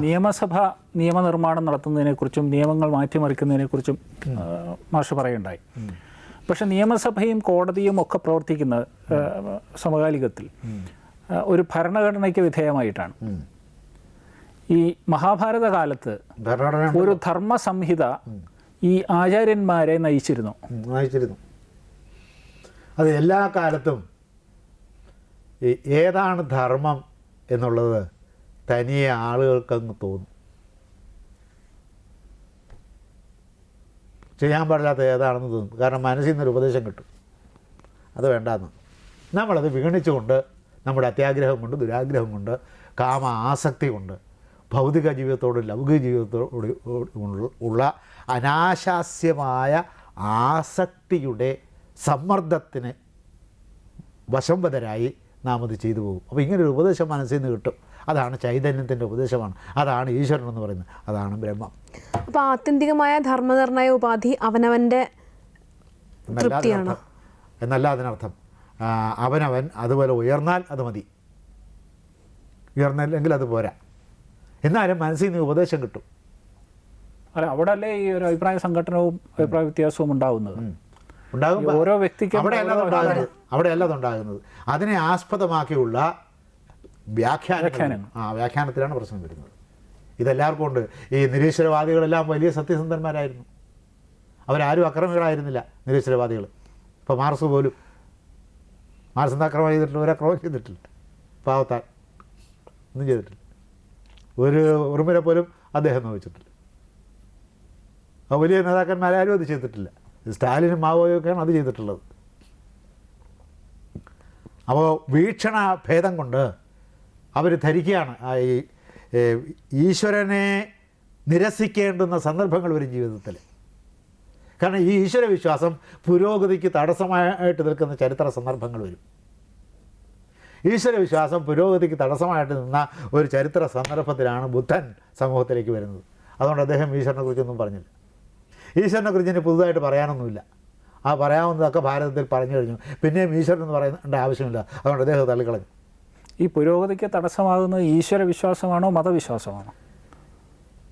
നിയമസഭ നിയമനിർമ്മാണം നടത്തുന്നതിനെക്കുറിച്ചും നിയമങ്ങൾ മാറ്റിമറിക്കുന്നതിനെക്കുറിച്ചും മാഷ് പറയുണ്ടായി പക്ഷെ നിയമസഭയും കോടതിയും ഒക്കെ പ്രവർത്തിക്കുന്നത് സമകാലികത്തിൽ ഒരു ഭരണഘടനയ്ക്ക് വിധേയമായിട്ടാണ്. ഈ മഹാഭാരത കാലത്ത് ഒരു ധർമ്മ സംഹിത ഈ ആചാര്യന്മാരെ നയിച്ചിരുന്നു. നയിച്ചിരുന്നു. അത് എല്ലാ കാലത്തും ഏതാണ് ധർമ്മം എന്നുള്ളത് തനിയെ ആളുകൾക്കങ്ങ് തോന്നും. ചെയ്യാൻ പാടില്ലാത്ത ഏതാണെന്ന് തോന്നും. കാരണം മനസ്സിൽ നിന്നൊരു ഉപദേശം കിട്ടും. അത് വേണ്ടാന്ന്. നമ്മളത് വീണിച്ചുകൊണ്ട് നമ്മുടെ അത്യാഗ്രഹം കൊണ്ട് ദുരാഗ്രഹം കൊണ്ട് കാമ ആസക്തി കൊണ്ട് ഭൗതിക ജീവിതത്തോടും ലൗകിക ജീവിതത്തോട് ഉള്ള അനാശാസ്യമായ ആസക്തിയുടെ സമ്മർദ്ദത്തിന് വശംവതരായി നാം അത് ചെയ്തു പോകും. അപ്പോൾ ഇങ്ങനൊരു ഉപദേശം മനസ്സിൽ നിന്ന് കിട്ടും. അതാണ് ചൈതന്യത്തിന്റെ ഉപദേശമാണ്. അതാണ് ഈശ്വരൻ എന്ന് പറയുന്നത്. അതാണ് ബ്രഹ്മം. അപ്പോൾ ആത്യന്തികമായ ധർമ്മനിർണയ ഉപാധി അവനവന്റെ എന്നല്ല തൃപ്തിയാണോ? അതിനർത്ഥം എന്നല്ല അതിനർത്ഥം. അവനവൻ അതുപോലെ ഉയർന്നാൽ അത് മതി. ഉയർന്നില്ലെങ്കിൽ അത് പോരാ. എന്നാലും മനസ്സിൽ നിന്ന് ഉപദേശം കിട്ടും. അല്ല അവിടെ അല്ലേ ഈ ഒരു അഭിപ്രായ സംഘടനവും അഭിപ്രായ വ്യത്യാസവും ഉണ്ടാകുന്നത് ഉണ്ടാകും ഓരോ വ്യക്തിക്കും അവിടെ അല്ലാതെ ഉണ്ടാകുന്നത്. അവിടെ അല്ലാതെ ഉണ്ടാകുന്നത്. അതിനെ ആസ്പദമാക്കിയുള്ള വ്യാഖ്യാനങ്ങൾ. ആ വ്യാഖ്യാനത്തിലാണ് പ്രശ്നം വരുന്നത്. ഇതെല്ലാവർക്കും ഉണ്ട്. ഈ നിരീശ്വരവാദികളെല്ലാം വലിയ സത്യസന്ധന്മാരായിരുന്നു. അവരാരും അക്രമികളായിരുന്നില്ല നിരീശ്വരവാദികൾ ഇപ്പോൾ മാർസ് പോലും മാർസ് എന്താ അക്രമം ചെയ്തിട്ടില്ല ഒരു അക്രമം ചെയ്തിട്ടില്ല. പാവത്താൻ ഒന്നും ചെയ്തിട്ടില്ല. ഒരു ഉറുമിനെ പോലും അദ്ദേഹം നോവിച്ചിട്ടില്ല. ആ വലിയ നേതാക്കന്മാരാരും അത് ചെയ്തിട്ടില്ല. സ്റ്റാലിനും മാവോയൊക്കെയാണ് അത് ചെയ്തിട്ടുള്ളത്. അപ്പോൾ വീക്ഷണ ഭേദം കൊണ്ട് അവർ ധരിക്കുകയാണ്. ഈ ഈശ്വരനെ നിരസിക്കേണ്ടുന്ന സന്ദർഭങ്ങൾ വരും ജീവിതത്തിൽ. കാരണം ഈ ഈശ്വരവിശ്വാസം പുരോഗതിക്ക് തടസ്സമായിട്ട് നിൽക്കുന്ന ചരിത്ര സന്ദർഭങ്ങൾ വരും. ഈശ്വരവിശ്വാസം പുരോഗതിക്ക് തടസ്സമായിട്ട് നിന്ന ഒരു ചരിത്ര സന്ദർഭത്തിലാണ് ബുദ്ധൻ സമൂഹത്തിലേക്ക് വരുന്നത്. അതുകൊണ്ട് അദ്ദേഹം ഈശ്വരനെക്കുറിച്ചൊന്നും പറഞ്ഞില്ല. ഈശ്വരനെ കുറിച്ച് ഇനി പുതുതായിട്ട് പറയാനൊന്നുമില്ല. ആ പറയാവുന്നതൊക്കെ ഭാരതത്തിൽ പറഞ്ഞു കഴിഞ്ഞു. പിന്നെയും ഈശ്വരൻ എന്ന് പറയേണ്ട ആവശ്യമില്ല. അതുകൊണ്ട് അദ്ദേഹം തള്ളിക്കളഞ്ഞു. ഈ പുരോഗതിക്ക് തടസ്സമാകുന്നത് ഈശ്വര വിശ്വാസമാണോ മതവിശ്വാസമാണോ?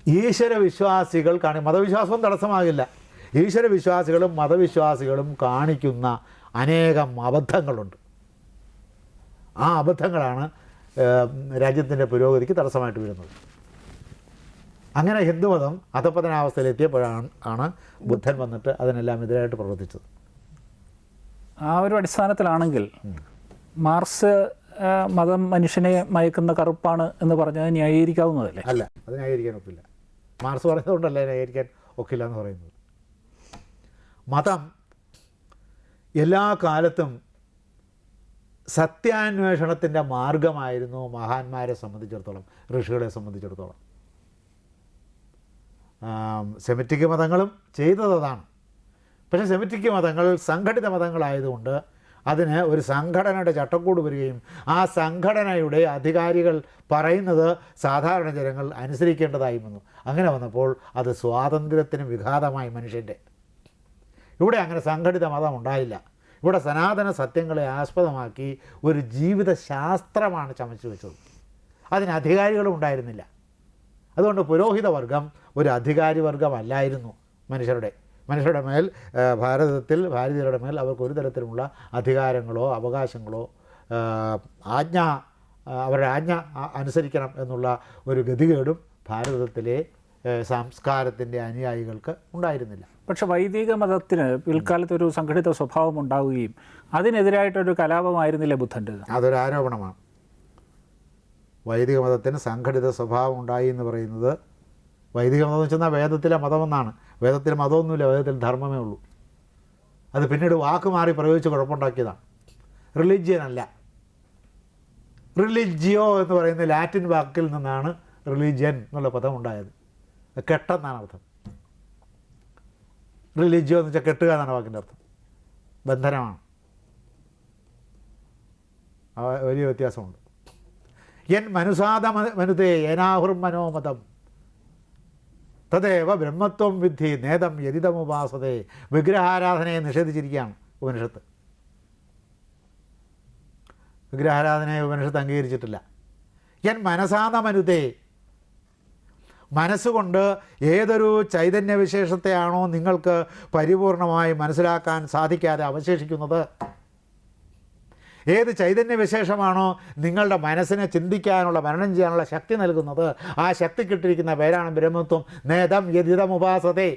ഈശ്വര വിശ്വാസികൾ കാണി മതവിശ്വാസവും തടസ്സമാകില്ല. ഈശ്വര വിശ്വാസികളും മതവിശ്വാസികളും കാണിക്കുന്ന അനേകം അബദ്ധങ്ങളുണ്ട്. ആ അബദ്ധങ്ങളാണ് രാജ്യത്തിന്റെ പുരോഗതിക്ക് തടസ്സമായിട്ട് വരുന്നത്. അങ്ങനെ ഹിന്ദുമതം അധപ്പതനാവസ്ഥയിലെത്തിയപ്പോഴാണ് ആണ് ബുദ്ധൻ വന്നിട്ട് അതിനെല്ലാം എതിരായിട്ട് പ്രവർത്തിച്ചത്. ആ ഒരു അടിസ്ഥാനത്തിലാണെങ്കിൽ മാർസ് മതം മനുഷ്യനെ മയക്കുന്ന കറുപ്പാണ് എന്ന് പറഞ്ഞത് ന്യായീകരിക്കാവുന്നതല്ലേ? അല്ല അത് ന്യായീകരിക്കാൻ ഒക്കില്ല. മാർസ് പറഞ്ഞതുകൊണ്ടല്ല ന്യായീകരിക്കാൻ ഒക്കില്ല എന്ന് പറയുന്നത്? മതം എല്ലാ കാലത്തും സത്യാന്വേഷണത്തിന്റെ മാർഗമായിരുന്നു മഹാന്മാരെ സംബന്ധിച്ചിടത്തോളം ഋഷികളെ സംബന്ധിച്ചിടത്തോളം. സെമിറ്റിക് മതങ്ങളും ചെയ്തത് അതാണ് പക്ഷേ സെമിറ്റിക് മതങ്ങൾ സംഘടിത മതങ്ങളായതുകൊണ്ട് അതിന് ഒരു സംഘടനയുടെ ചട്ടക്കൂട് വരികയും ആ സംഘടനയുടെ അധികാരികൾ പറയുന്നത് സാധാരണ ജനങ്ങൾ അനുസരിക്കേണ്ടതായി വന്നു. അങ്ങനെ വന്നപ്പോൾ അത് സ്വാതന്ത്ര്യത്തിന് വിഘാതമായി മനുഷ്യന്റെ. ഇവിടെ അങ്ങനെ സംഘടിത മതം ഉണ്ടായില്ല. ഇവിടെ സനാതന സത്യങ്ങളെ ആസ്പദമാക്കി ഒരു ജീവിത ശാസ്ത്രമാണ് ചമച്ചു വെച്ചത്. അതിന് അധികാരികളും ഉണ്ടായിരുന്നില്ല. അതുകൊണ്ട് പുരോഹിത വർഗം ഒരു അധികാരി വർഗമല്ലായിരുന്നു മനുഷ്യരുടെ. മനുഷ്യരുടെ മേൽ ഭാരതത്തിൽ ഭാരതീയരുടെ മേൽ അവർക്ക് ഒരു തരത്തിലുള്ള അധികാരങ്ങളോ അവകാശങ്ങളോ ആജ്ഞ അവരുടെ ആജ്ഞ അനുസരിക്കണം എന്നുള്ള ഒരു ഗതികേടും ഭാരതത്തിലെ സംസ്കാരത്തിന്റെ അനുയായികൾക്ക് ഉണ്ടായിരുന്നില്ല. പക്ഷെ വൈദിക മതത്തിന് പിൽക്കാലത്ത് ഒരു സംഘടിത സ്വഭാവം ഉണ്ടാവുകയും അതിനെതിരായിട്ടൊരു കലാപമായിരുന്നില്ല ബുദ്ധന്റെ? അതൊരു ആരോപണമാണ്. വൈദിക മതത്തിന് സംഘടിത സ്വഭാവം ഉണ്ടായി എന്ന് പറയുന്നത് വൈദിക മതം എന്ന് വെച്ചാൽ വേദത്തിലെ മതമെന്നാണ്. വേദത്തിൽ മതമൊന്നുമില്ല വേദത്തിൽ ധർമ്മമേ ഉള്ളൂ. അത് പിന്നീട് വാക്ക് മാറി പ്രയോഗിച്ച് കുഴപ്പമുണ്ടാക്കിയതാണ്. റിലിജിയൻ അല്ല. റിലിജിയോ എന്ന് പറയുന്ന ലാറ്റിൻ വാക്കിൽ നിന്നാണ് റിലിജിയൻ എന്നുള്ള പദം ഉണ്ടായത്. കെട്ടെന്നാണ് അർത്ഥം. റിലിജിയോ എന്ന് വെച്ചാൽ കെട്ടുക എന്നാണ് വാക്കിന്റെ അർത്ഥം. ബന്ധനമാണ്. വലിയ വ്യത്യാസമുണ്ട്. എൻ മനുസാദ മനുതേ ഏനാഹുർ മനോമതം തദേവ ബ്രഹ്മത്വം വിദ്ധി നേതം യതിതമുപാസതേ. വിഗ്രഹാരാധനയെ നിഷേധിച്ചിരിക്കുകയാണ് ഉപനിഷത്ത്. വിഗ്രഹാരാധനയെ ഉപനിഷത്ത് അംഗീകരിച്ചിട്ടില്ല. ഞാൻ മനസാദ മനുതേ മനസ്സുകൊണ്ട് ഏതൊരു ചൈതന്യവിശേഷത്തെയാണോ നിങ്ങൾക്ക് പരിപൂർണമായി മനസ്സിലാക്കാൻ സാധിക്കാതെ അവശേഷിക്കുന്നത്? ഏത് ചൈതന്യവിശേഷമാണോ നിങ്ങളുടെ മനസ്സിനെ ചിന്തിക്കാനുള്ള മരണം ചെയ്യാനുള്ള ശക്തി നൽകുന്നത് ആ ശക്തി കിട്ടിയിരിക്കുന്ന പേരാണ് ബ്രഹ്മത്വം. നേതം യതിതമുപാസതേ